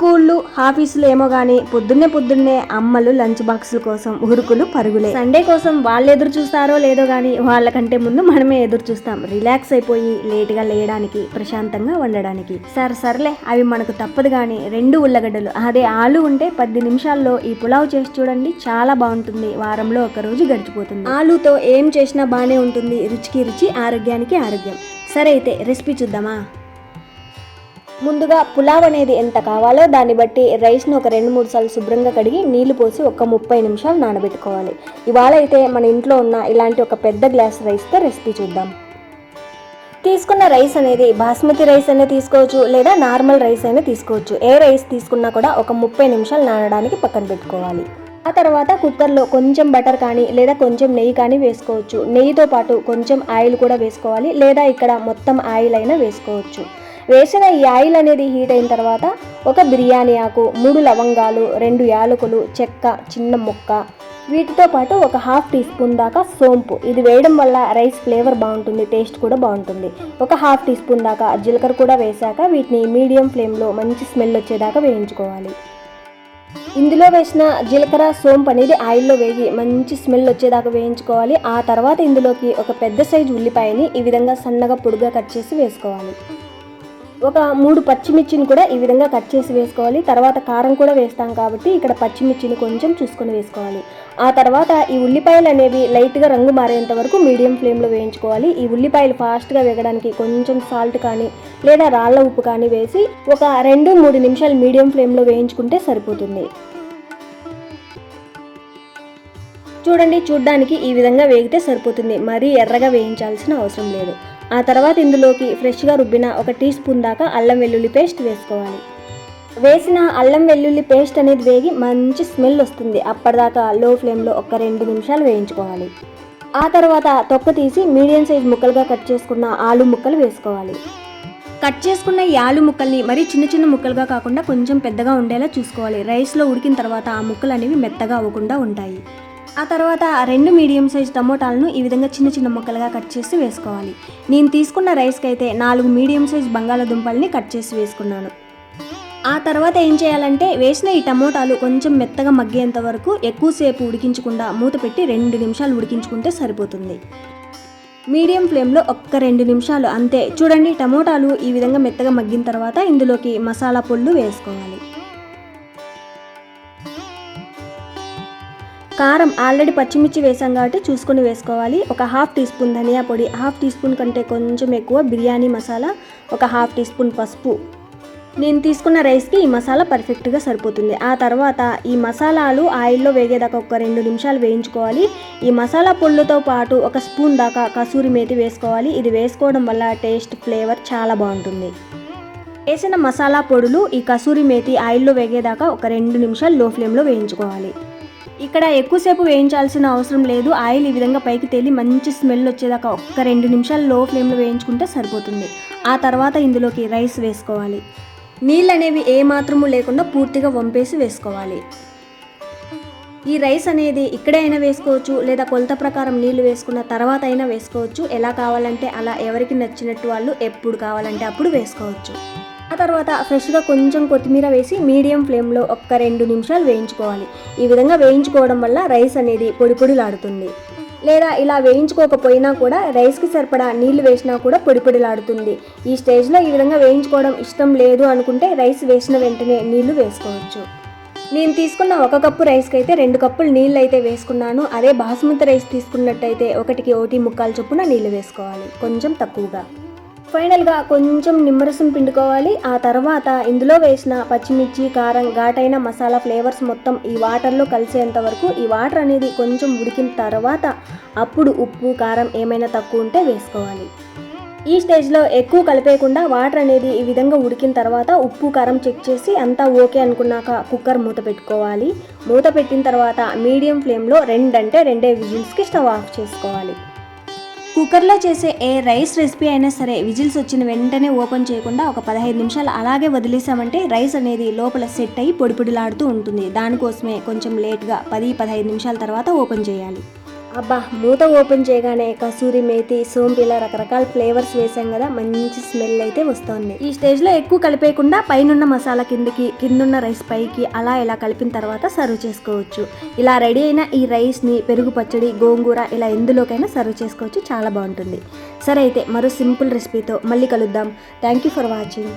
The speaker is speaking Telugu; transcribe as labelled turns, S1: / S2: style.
S1: స్కూళ్ళు ఆఫీసులు ఏమో గానీ పొద్దున్నే పొద్దున్నే అమ్మలు లంచ్ బాక్సుల కోసం ఉరుకులు పరుగులే. సండే కోసం వాళ్ళు ఎదురు చూస్తారో లేదో గానీ వాళ్ళకంటే ముందు మనమే ఎదురు చూస్తాం. రిలాక్స్ అయిపోయి లేటుగా లేయడానికి ప్రశాంతంగా వండడానికి. సరే సర్లే అవి మనకు తప్పదు గానీ రెండు ఉల్లగడ్డలు. అదే ఆలు ఉంటే పది నిమిషాల్లో ఈ పులావ్ చేసి చూడండి చాలా బాగుంటుంది. వారంలో ఒక రోజు గడిచిపోతుంది. ఆలుతో ఏం చేసినా బాగానే ఉంటుంది. రుచికి రుచి ఆరోగ్యానికి ఆరోగ్యం. సరే అయితే రెసిపీ చూద్దామా? ముందుగా పులావ్ అనేది ఎంత కావాలో దాన్ని బట్టి రైస్ను ఒక రెండు మూడు సార్లు శుభ్రంగా కడిగి నీళ్ళు పోసి ఒక ముప్పై నిమిషాలు నానబెట్టుకోవాలి. ఇవాళ అయితే మన ఇంట్లో ఉన్న ఇలాంటి ఒక పెద్ద గ్లాస్ రైస్తో రెసిపీ చూద్దాం. తీసుకున్న రైస్ అనేది బాస్మతి రైస్ అయినా తీసుకోవచ్చు లేదా నార్మల్ రైస్ అయినా తీసుకోవచ్చు. ఏ రైస్ తీసుకున్నా కూడా ఒక ముప్పై నిమిషాలు నానడానికి పక్కన పెట్టుకోవాలి. ఆ తర్వాత కుక్కర్లో కొంచెం బటర్ కానీ లేదా కొంచెం నెయ్యి కానీ వేసుకోవచ్చు. నెయ్యితో పాటు కొంచెం ఆయిల్ కూడా వేసుకోవాలి లేదా ఇక్కడ మొత్తం ఆయిల్ అయినా వేసుకోవచ్చు. వేసిన ఈ ఆయిల్ అనేది హీట్ అయిన తర్వాత ఒక బిర్యానీ ఆకు మూడు లవంగాలు రెండు యాలకులు చెక్క చిన్న ముక్క వీటితో పాటు ఒక హాఫ్ టీ స్పూన్ దాకా సోంపు. ఇది వేయడం వల్ల రైస్ ఫ్లేవర్ బాగుంటుంది టేస్ట్ కూడా బాగుంటుంది. ఒక హాఫ్ టీ స్పూన్ దాకా జీలకర్ర కూడా వేశాక వీటిని మీడియం ఫ్లేమ్లో మంచి స్మెల్ వచ్చేదాకా వేయించుకోవాలి. ఇందులో వేసిన జీలకర్ర సోంపు అనేది ఆయిల్లో వేగి మంచి స్మెల్ వచ్చేదాకా వేయించుకోవాలి. ఆ తర్వాత ఇందులోకి ఒక పెద్ద సైజు ఉల్లిపాయని ఈ విధంగా సన్నగా పొడిగా కట్ చేసి వేసుకోవాలి. ఒక మూడు పచ్చిమిర్చిని కూడా ఈ విధంగా కట్ చేసి వేసుకోవాలి. తర్వాత కారం కూడా వేస్తాం కాబట్టి ఇక్కడ పచ్చిమిర్చిని కొంచెం చూసుకొని వేసుకోవాలి. ఆ తర్వాత ఈ ఉల్లిపాయలు అనేవి లైట్గా రంగు మారేంత వరకు మీడియం ఫ్లేమ్లో వేయించుకోవాలి. ఈ ఉల్లిపాయలు ఫాస్ట్గా వేగడానికి కొంచెం సాల్ట్ కానీ లేదా రాళ్ళ ఉప్పు కానీ వేసి ఒక రెండు మూడు నిమిషాలు మీడియం ఫ్లేమ్లో వేయించుకుంటే సరిపోతుంది. చూడండి చూడ్డానికి ఈ విధంగా వేగితే సరిపోతుంది. మరీ ఎర్రగా వేయించాల్సిన అవసరం లేదు. ఆ తర్వాత ఇందులోకి ఫ్రెష్గా రుబ్బిన ఒక టీ స్పూన్ దాకా అల్లం వెల్లుల్లి పేస్ట్ వేసుకోవాలి. వేసిన అల్లం వెల్లుల్లి పేస్ట్ అనేది వేగి మంచి స్మెల్ వస్తుంది. అప్పటిదాకా లో ఫ్లేమ్లో ఒక రెండు నిమిషాలు వేయించుకోవాలి. ఆ తర్వాత తొక్క తీసి మీడియం సైజ్ ముక్కలుగా కట్ చేసుకున్న ఆలు ముక్కలు వేసుకోవాలి. కట్ చేసుకున్న ఈ ఆలు ముక్కల్ని మరీ చిన్న చిన్న ముక్కలుగా కాకుండా కొంచెం పెద్దగా ఉండేలా చూసుకోవాలి. రైస్లో ఉడికిన తర్వాత ఆ ముక్కలు అనేవి మెత్తగా అవ్వకుండా ఉంటాయి. ఆ తర్వాత రెండు మీడియం సైజ్ టమోటాలను ఈ విధంగా చిన్న చిన్న ముక్కలుగా కట్ చేసి వేసుకోవాలి. నేను తీసుకున్న రైస్కి అయితే నాలుగు మీడియం సైజ్ బంగాళాదుంపల్ని కట్ చేసి వేసుకున్నాను. ఆ తర్వాత ఏం చేయాలంటే వేసిన ఈ టమోటాలు కొంచెం మెత్తగా మగ్గేంత వరకు ఎక్కువసేపు ఉడికించకుండా మూత పెట్టి రెండు నిమిషాలు ఉడికించుకుంటే సరిపోతుంది. మీడియం ఫ్లేమ్లో ఒక్క రెండు నిమిషాలు అంతే. చూడండి టమోటాలు ఈ విధంగా మెత్తగా మగ్గిన తర్వాత ఇందులోకి మసాలా పొళ్ళు వేసుకోవాలి. కారం ఆల్రెడీ పచ్చిమిర్చి వేసాం కాబట్టి చూసుకొని వేసుకోవాలి. ఒక హాఫ్ టీ స్పూన్ ధనియా పొడి హాఫ్ టీ స్పూన్ కంటే కొంచెం ఎక్కువ బిర్యానీ మసాలా ఒక హాఫ్ టీ స్పూన్ పసుపు. నేను తీసుకున్న రైస్కి ఈ మసాలా పర్ఫెక్ట్గా సరిపోతుంది. ఆ తర్వాత ఈ మసాలాలు ఆయిల్లో వేగేదాకా ఒక రెండు నిమిషాలు వేయించుకోవాలి. ఈ మసాలా పొళ్ళుతో పాటు ఒక స్పూన్ దాకా కసూరి మేతి వేసుకోవాలి. ఇది వేసుకోవడం వల్ల టేస్ట్ ఫ్లేవర్ చాలా బాగుంటుంది. వేసిన మసాలా పొడులు ఈ కసూరి మేతి ఆయిల్లో వేగేదాకా ఒక రెండు నిమిషాలు లో ఫ్లేమ్లో వేయించుకోవాలి. ఇక్కడ ఎక్కువసేపు వేయించాల్సిన అవసరం లేదు. ఆయిల్ ఈ విధంగా పైకి తేలి మంచి స్మెల్ వచ్చేదాకా ఒక్క రెండు నిమిషాలు లో ఫ్లేమ్లో వేయించుకుంటే సరిపోతుంది. ఆ తర్వాత ఇందులోకి రైస్ వేసుకోవాలి. నీళ్ళు అనేవి ఏ మాత్రము లేకుండా పూర్తిగా వంపేసి వేసుకోవాలి. ఈ రైస్ అనేది ఇక్కడే అయినా వేసుకోవచ్చు లేదా కొలత ప్రకారం నీళ్ళు వేసుకున్న తర్వాత అయినా వేసుకోవచ్చు. ఎలా కావాలంటే అలా ఎవరికి నచ్చినట్టు వాళ్ళు ఎప్పుడు కావాలంటే అప్పుడు వేసుకోవచ్చు. ఆ తర్వాత ఫ్రెష్గా కొంచెం కొత్తిమీర వేసి మీడియం ఫ్లేమ్లో ఒక్క రెండు నిమిషాలు వేయించుకోవాలి. ఈ విధంగా వేయించుకోవడం వల్ల రైస్ అనేది పొడి పొడిలాడుతుంది. లేదా ఇలా వేయించుకోకపోయినా కూడా రైస్కి సరిపడా నీళ్ళు వేసినా కూడా పొడి పొడిలాడుతుంది. ఈ స్టేజ్లో ఈ విధంగా వేయించుకోవడం ఇష్టం లేదు అనుకుంటే రైస్ వేసిన వెంటనే నీళ్ళు వేసుకోవచ్చు. నేను తీసుకున్న ఒక కప్పు రైస్కి అయితే రెండు కప్పులు నీళ్ళు అయితే వేసుకున్నాను. అదే బాస్మతి రైస్ తీసుకున్నట్టయితే ఒకటికి ఒకటి ముక్కాలు చొప్పున నీళ్ళు వేసుకోవాలి. కొంచెం తక్కువగా. ఫైనల్గా కొంచెం నిమ్మరసం పిండుకోవాలి. ఆ తర్వాత ఇందులో వేసిన పచ్చిమిర్చి కారం ఘాటైన మసాలా ఫ్లేవర్స్ మొత్తం ఈ వాటర్లో కలిసేంత వరకు ఈ వాటర్ అనేది కొంచెం ఉడికిన తర్వాత అప్పుడు ఉప్పు కారం ఏమైనా తక్కువ ఉంటే వేసుకోవాలి. ఈ స్టేజ్లో ఎక్కువ కలిపేయకుండా వాటర్ అనేది ఈ విధంగా ఉడికిన తర్వాత ఉప్పు కారం చెక్ చేసి అంతా ఓకే అనుకున్నాక కుక్కర్ మూత పెట్టుకోవాలి. మూత పెట్టిన తర్వాత మీడియం ఫ్లేమ్లో రెండంటే రెండే విజిల్స్కి స్టవ్ ఆఫ్ చేసుకోవాలి. కుక్కర్లో చేసే ఏ రైస్ రెసిపీ అయినా సరే విజిల్స్ వచ్చిన వెంటనే ఓపెన్ చేయకుండా ఒక పదహైదు నిమిషాలు అలాగే వదిలేసామంటే రైస్ అనేది లోపల సెట్ అయ్యి పొడిపొడిలాడుతూ ఉంటుంది. దానికోసమే కొంచెం లేట్గా పది పదహైదు నిమిషాల తర్వాత ఓపెన్ చేయాలి. అబ్బా మూత ఓపెన్ చేయగానే కసూరి మేతి సోంపి ఇలా రకరకాల ఫ్లేవర్స్ వేసాం కదా మంచి స్మెల్ అయితే వస్తుంది. ఈ స్టేజ్లో ఎక్కువ కలిపేయకుండా పైనున్న మసాలా కిందకి కిందున్న రైస్ పైకి అలా ఇలా కలిపిన తర్వాత సర్వ్ చేసుకోవచ్చు. ఇలా రెడీ అయిన ఈ రైస్ని పెరుగు పచ్చడి గోంగూర ఇలా ఎందులోకైనా సర్వ్ చేసుకోవచ్చు చాలా బాగుంటుంది. సరే అయితే మరో సింపుల్ రెసిపీతో మళ్ళీ కలుద్దాం. Thank you for watching